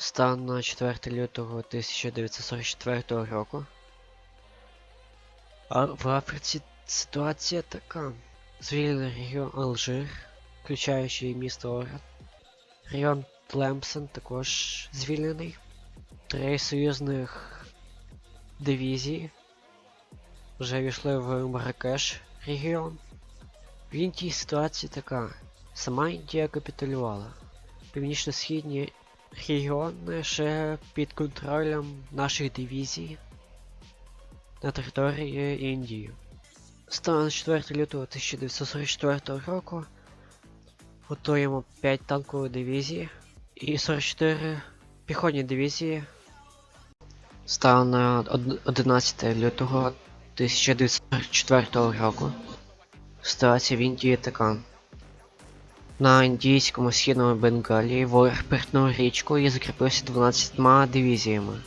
Стан на 4 лютого 1944 року. А в Африці ситуація така. Звільнений регіон Алжир, включаючи місто Оран. Район Тлемсен також звільнений. Три союзних дивізії вже війшли в Маракеш регіон. В Індії ситуація така. Сама Індія капітулювала. Північно-східні регіони ще під контролем наших дивізій на території Індії. Станом на 4 лютого 1944 року готуємо 5 танкових дивізій і 44 піхотні дивізії. Станом на 11 лютого 1944 року. Ситуація в Індії така. На індійському східному Бенгалії ворог перетнув річку і закріпився 12 дивізіями.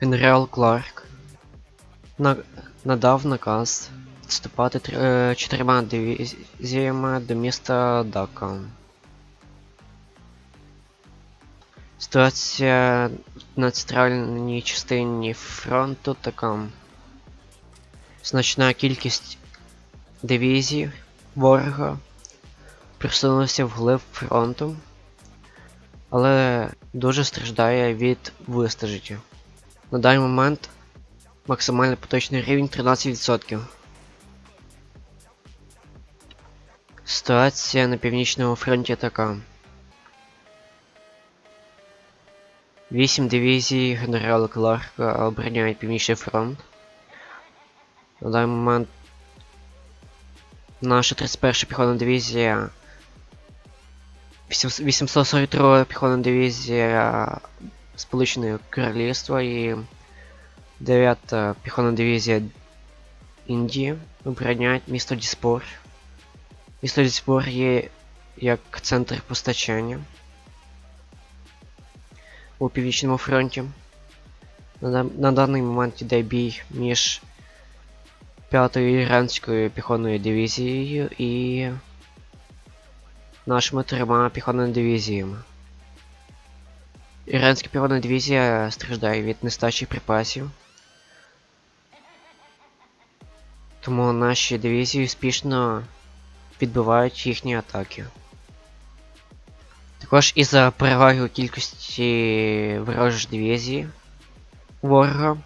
Генерал Кларк на... надав наказ відступати е, чотирма дивізіями до міста Дака. Ситуація на центральній частині фронту така. Значна кількість дивізій ворога присунувся вглиб фронту, але дуже страждає від вистежиття. На даний момент максимальний поточний рівень 13%. Ситуація на північному фронті така. 8 дивізій генерала Кларка обороняють північний фронт. На даний момент наша 31 піхотна дивізія 800 842 піхотна дивізія Сполученого Королівства і 9 піхотна дивізія Індії обороняють місто Діспор. Місто Діспор є як центр постачання у північному фронті. На, на даний момент йде бій між 5-ю іранською піхотною дивізією і нашими трьома піхотними дивізіями. Іранська піхотна дивізія страждає від нестачі припасів. Тому наші дивізії успішно відбивають їхні атаки. Також із-за переваги у кількості ворожих дивізій ворога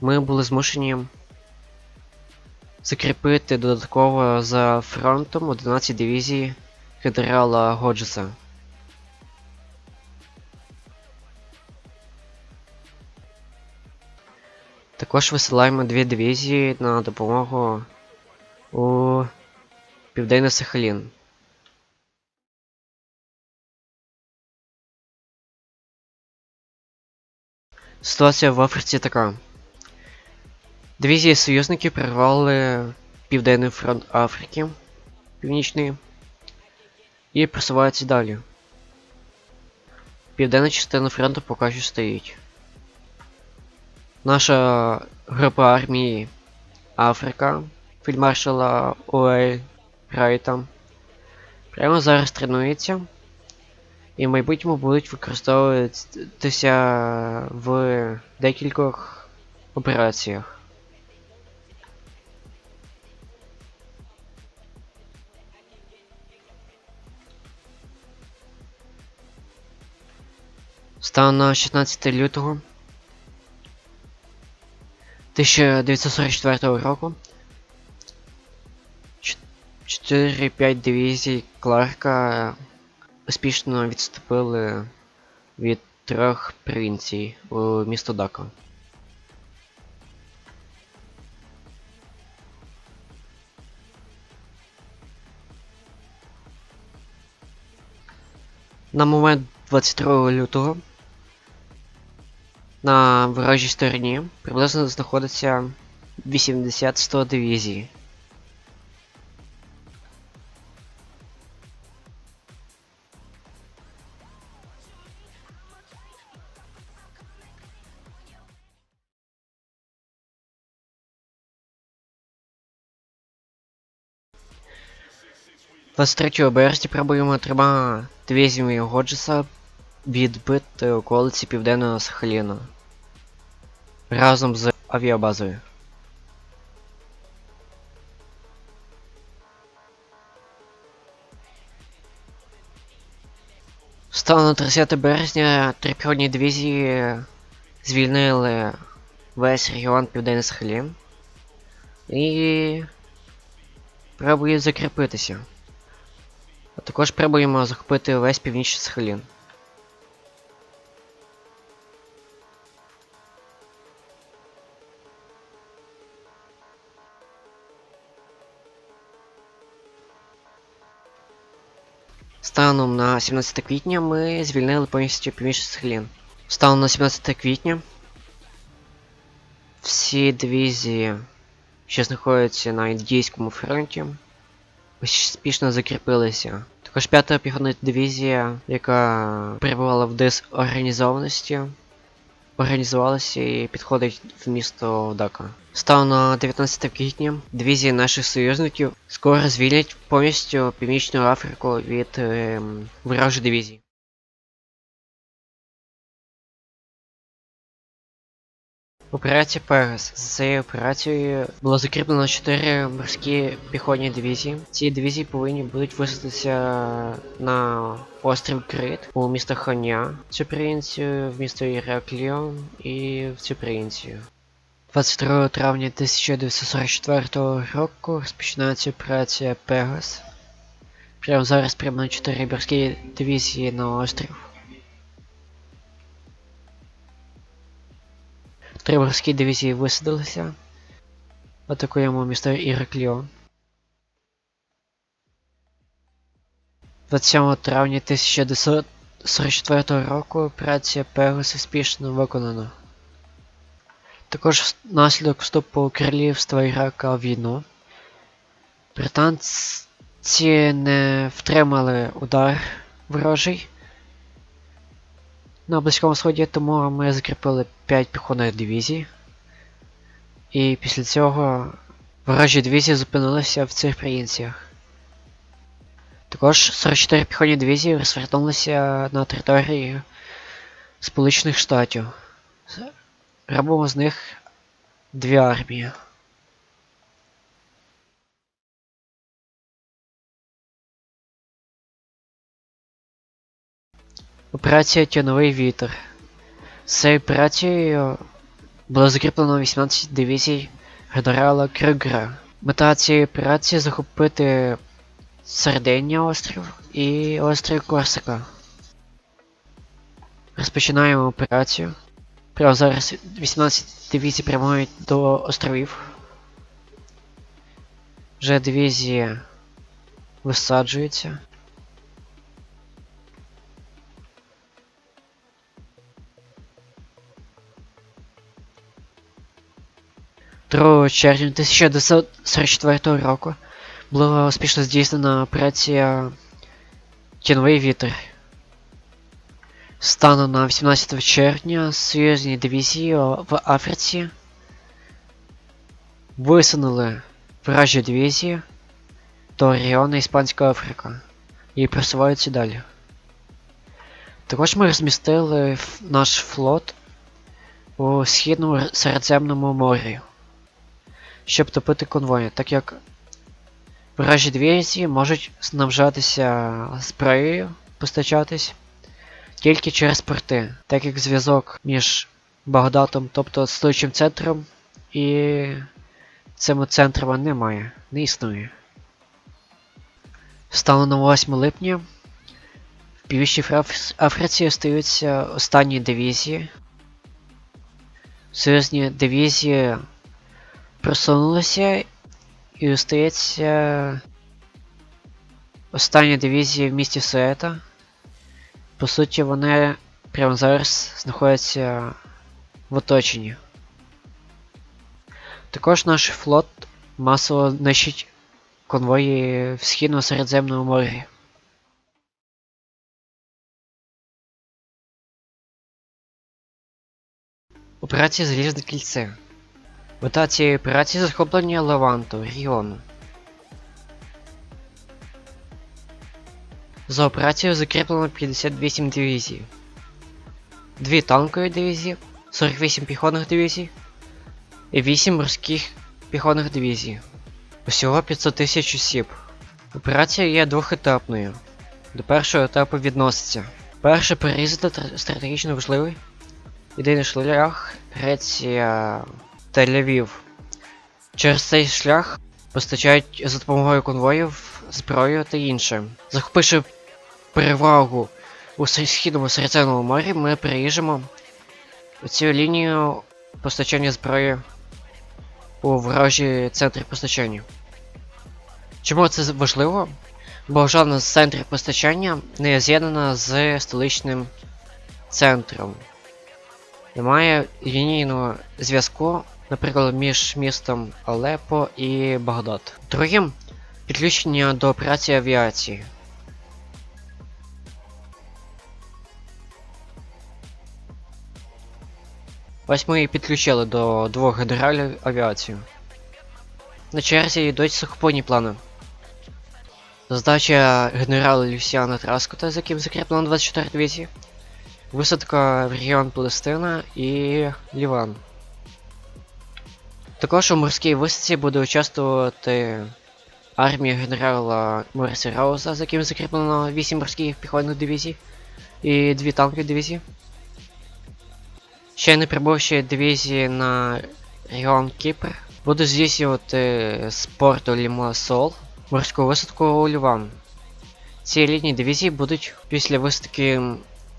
ми були змушені закріпити додатково за фронтом 11 дивізій генерала Годжеса. Також висилаємо дві дивізії на допомогу у Південний Сахалін. Ситуація в Африці така. Дивізії союзників прорвали Південний фронт Африки Північний і просуваються далі. Південна частина фронту поки що стоїть. Наша група армії Африка фільмаршала Уель Райта прямо зараз тренується і в майбутньому будуть використовуватися в декількох операціях. Стан на 16 лютого 1944 року 4-5 дивізій Кларка успішно відступили від трьох провінцій у місто Дака. На момент 22 лютого на ворожій стороні приблизно знаходиться 80-100 дивізій. – 23 березня пробуємо трьома дивізіями Годжеса відбити околиці Південного Сахаліна разом з авіабазою. Станом на 30 березня три піхотні дивізії звільнили весь регіон Південний Сахалін і пробують закріпитися. А також пробуємо захопити весь північний Сахалін. Станом на 17 квітня ми звільнили повністю північний Сахалін. Станом на 17 квітня всі дивізії, що знаходяться на Індійському фронті, успішно закріпилися. Також 5-та піхотна дивізія, яка перебувала в дезорганізованості, організувалася і підходить в місто Дака. Став на 19 квітня дивізії наших союзників скоро звільнять повністю Північну Африку від е, ворожої дивізії. Операція Пегас. За цією операцією було закріплено 4 морські піхотні дивізії. Ці дивізії повинні будуть висадитися на острів Крит у місто Ханя, цю провінцію, в місто Іракліон і в цю провінцію. 22 травня 1944 року розпочинається операція Пегас. Прямо зараз прибули 4 морські дивізії на острів. Три морські дивізії висадилися. Атакуємо місто Іракліон. 27 травня 1944 року операція Пегас успішно виконана. Також внаслідок вступу королівства Ірака в війну. Британці не втримали удар ворожий на Близькому Сході, тому ми закріпили 5 піхотних дивізій. І після цього ворожі дивізії зупинилися в цих провінціях. Також 44 піхотні дивізії розвернулися на території Сполучених Штатів. Робимо з них дві армії. Операція Тяновий вітер. З цією операцією було закріплено 18 дивізій генерала Крюгера. Мета цієї операції захопити Сардинія острів і острів Корсика. Розпочинаємо операцію. Прямо зараз 18 дивізій прямують до островів. Вже дивізії висаджуються. Другого червня 1944 року була успішно здійснена операція Тіновий вітер. Станом на 18 червня союзні дивізії в Африці висунули вражі дивізії до регіону Іспанська Африка і просуваються далі. Також ми розмістили наш флот у східному Середземному морі, щоб топити конвої, так як вражі дивізії можуть снабжатися зброєю, постачатись тільки через порти, так як зв'язок між Багдадом, тобто столичним центром, і цими центрами немає, не існує. Станом на 8 липня в Північній Африці остаються останні дивізії. Союзні дивізії просунулися і остається остання дивізія в місті Суета. По суті, вони прямо зараз знаходяться в оточенні. Також наш флот масово нищить конвої в східно Середземному морі. Операція Залізне кільце. Мета цієї операції захоплення Леванту регіону. За операцією закріплено 58 дивізій. 2 танкові дивізії, 48 піхотних дивізій і 8 морських піхотних дивізій. Усього 500 тисяч осіб. Операція є двохетапною. До першого етапу відноситься. Перше перерізати стратегічно важливий. Єдиний шлях Греція Тель-Авів. Через цей шлях постачають за допомогою конвоїв зброю та інше. Захопивши перевагу у східному Середземному морі, ми переїжджемо цю лінію постачання зброї у ворожі центри постачання. Чому це важливо? Бо жодна з центрів постачання не з'єднана з столичним центром. Немає лінійного зв'язку, наприклад, між містом Алепо і Багдад. Другим підключення до операції авіації. Ось ми і підключили до двох генералів авіацію. На черзі йдуть сухопутні плани. Задача генерала Люсіана Траскота, з яким закріплено 24 дивізії. Висадка в регіон Палестина і Ліван. Також у морській висадці буде участвувати армія генерала Моріса Рауза, з яким закріплено 8 морських піхотних дивізій і 2 танкові дивізії. Ще не прибувші дивізії на регіон Кіпр будуть здійснювати з порту Лімасол морську висадку у Ліван. Ці літні дивізії будуть після висадки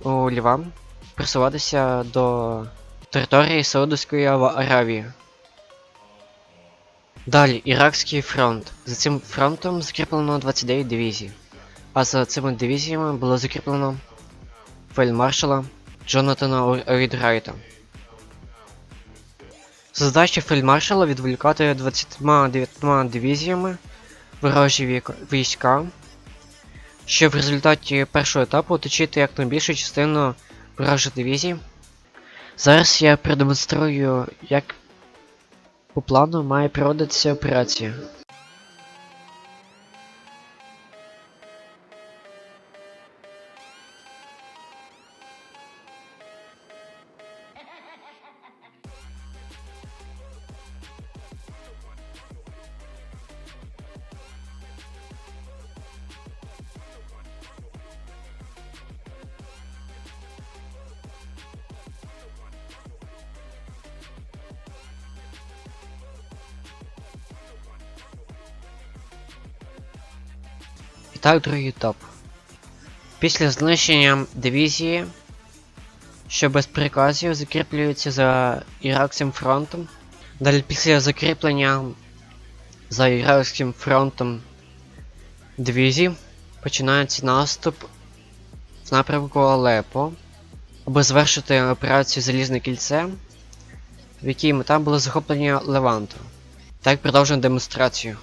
у Ліван просуватися до території Саудовської Аравії. Далі Іракський фронт. За цим фронтом закріплено 29 дивізій. А за цими дивізіями було закріплено фельдмаршала Джонатана Райта. Задача фельдмаршала відволікати 29 дивізіями ворожі війська, щоб в результаті першого етапу оточити якнайбільшу частину ворожих дивізій. Зараз я продемонструю, як по плану має проводитися операція. Так, другий етап. Після знищення дивізії, що без приказів закріплюється за Іракським фронтом. Далі після закріплення за Іракським фронтом дивізії починається наступ в напрямку Алепо, аби завершити операцію Залізне кільце, в якій мета було захоплення Леванту. Так продовжуємо демонстрацію.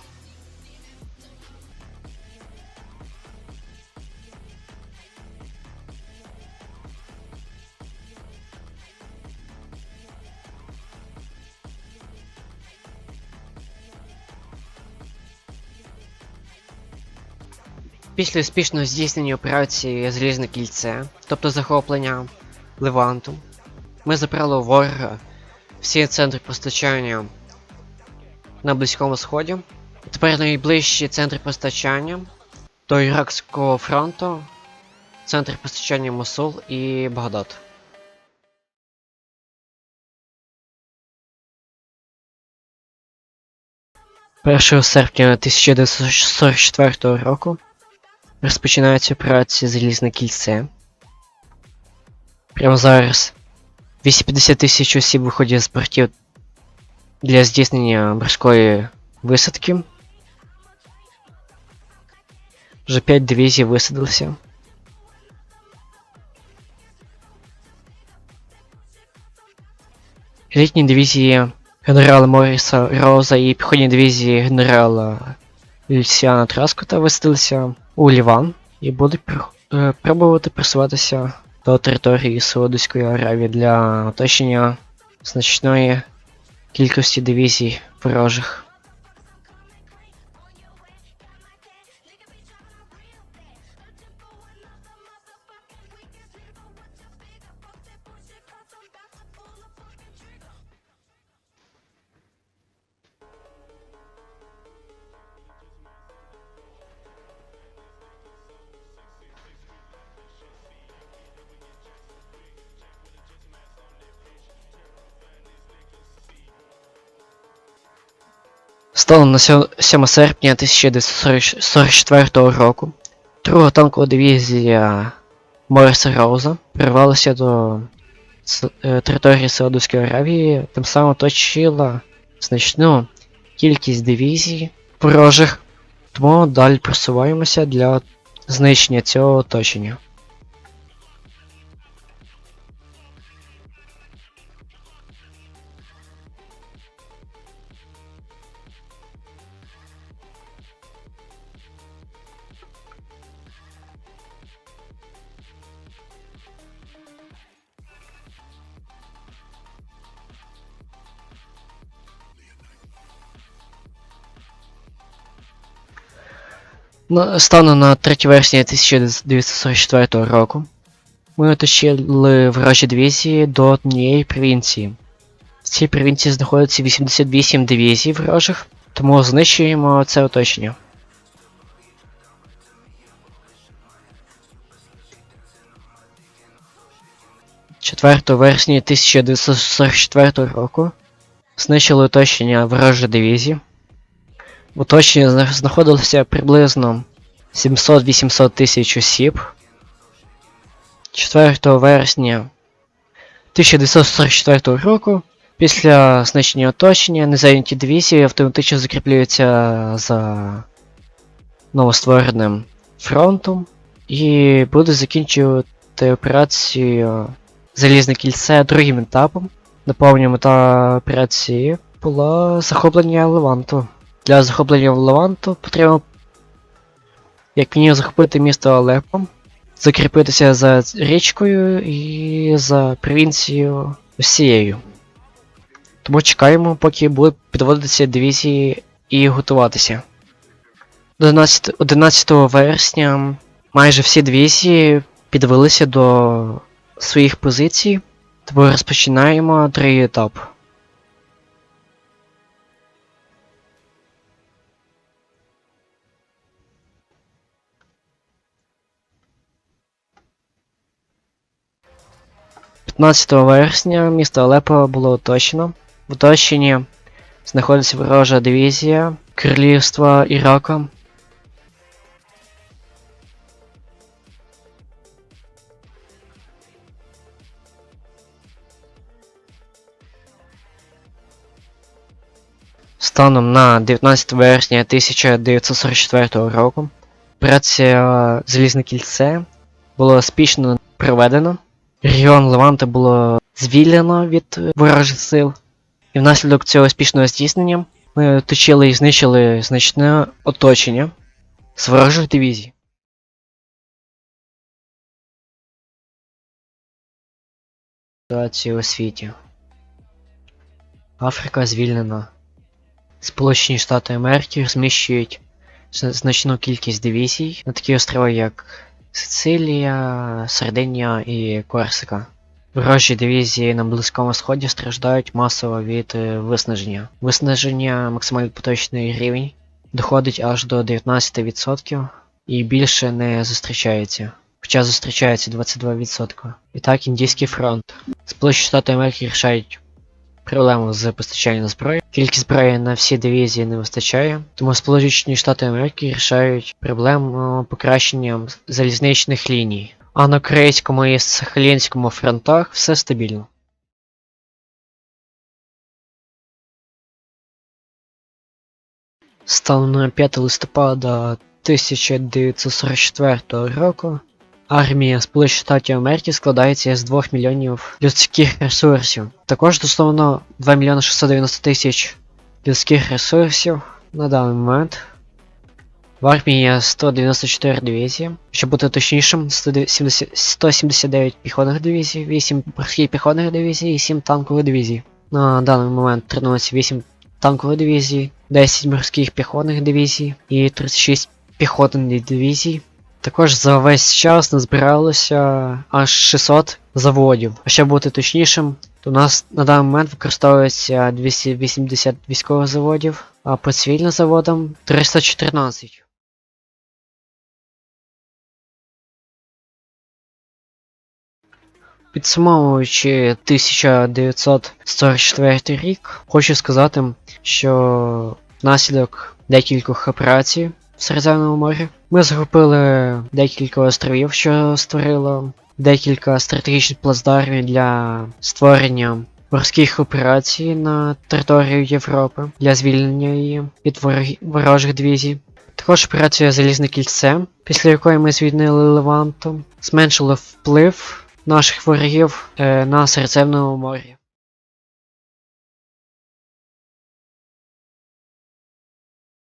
Після успішного здійснення операції Залізне кільце, тобто захоплення Леванту, ми забрали у ворога всі центри постачання на Близькому Сході. Тепер найближчі центри постачання до Іракського фронту, центр постачання Мосул і Багдад. Першого серпня 1944 року розпочинається операція Залізне кільце. Прямо зараз 250 тисяч осіб виходять з портів для здійснення морської висадки. Вже 5 дивізій висадилися. Літні дивізії генерала Моріса Роза і піхотні дивізії генерала Люсіана Траскота висадилися у Ліван і будуть е, пробувати просуватися до території Саудовської Аравії для оточення значної кількості дивізій ворожих. Станом на 7 серпня 1944 року. Друга танкова дивізія Морриса Роуза прорвалася до е, території Саудовської Аравії, тим самим оточила значну кількість дивізій ворожих, тому далі просуваємося для знищення цього оточення. Станом на 3 вересня 1944 року ми оточили ворожі дивізії до однієї провінції. В цій провінції знаходиться 88 дивізій ворожих, тому знищуємо це оточення. – 4 вересня 1944 року знищили оточення ворожої дивізії. В оточенні знаходилося приблизно 700-800 тисяч осіб. 4 вересня 1944 року, після знищення оточення, незайняті дивізії автоматично закріплюються за новоствореним фронтом і будуть закінчувати операцію Залізне кільце другим етапом. Наповнення мета операції було захоплення Леванту. Для захоплення Леванту потрібно як мінімум захопити місто Алеппо, закріпитися за річкою і за провінцією усією. Тому чекаємо, поки будуть підводитися дивізії і готуватися. 11, 11 вересня майже всі дивізії підвелися до своїх позицій, тому розпочинаємо другий етап. – 15 вересня місто Алеппо було оточено. В оточенні знаходиться ворожа дивізія Королівства Ірака. Станом на 19 вересня 1944 року операція Залізне кільце було успішно проведено. Регіон Леванта було звільнено від ворожих сил. І внаслідок цього успішного здійснення ми оточили і знищили значне оточення з ворожих дивізій. Ситуація у світі. Африка звільнена. Сполучені Штати Америки розміщують значну кількість дивізій на такі острова, як Сицилія, Сардинія і Корсика. Ворожі дивізії на Близькому Сході страждають масово від е, виснаження. Виснаження максимально поточний рівень доходить аж до 19% і більше не зустрічається. Хоча зустрічається 22%. І так, індійський фронт. Сполучені Штати Америки рішають проблему з постачанням зброї. Кількість зброї на всі дивізії не вистачає, тому Сполучені Штати Америки рішають проблему покращенням залізничних ліній. А на Корейському і Сахалінському фронтах все стабільно. Станом на 5 листопада 1944 року армія Сполучених Штатів Америки складається з 2 мільйонів людських ресурсів. Також дословно 2 мільйони 690 тисяч людських ресурсів на даний момент. В армії є 194 дивізії. Щоб бути точнішим, 179 піхотних дивізій, 8 морських піхотних дивізій і 7 танкових дивізій. На даний момент тренується 8 танкових дивізій, 10 морських піхотних дивізій і 36 піхотних дивізій. Також за весь час назбиралося аж 600 заводів. А щоб бути точнішим, то у нас на даний момент використовується 280 військових заводів, а по цивільним заводам 314. Підсумовуючи 1944 рік, хочу сказати, що внаслідок декількох операцій Середземному морі. Ми захопили декілька островів, що створило декілька стратегічних плацдармів для створення морських операцій на територію Європи для звільнення її від ворожих дивізій. Також операція Залізне кільце, після якої ми звільнили Леванту, зменшила вплив наших ворогів е, на Середземному морі.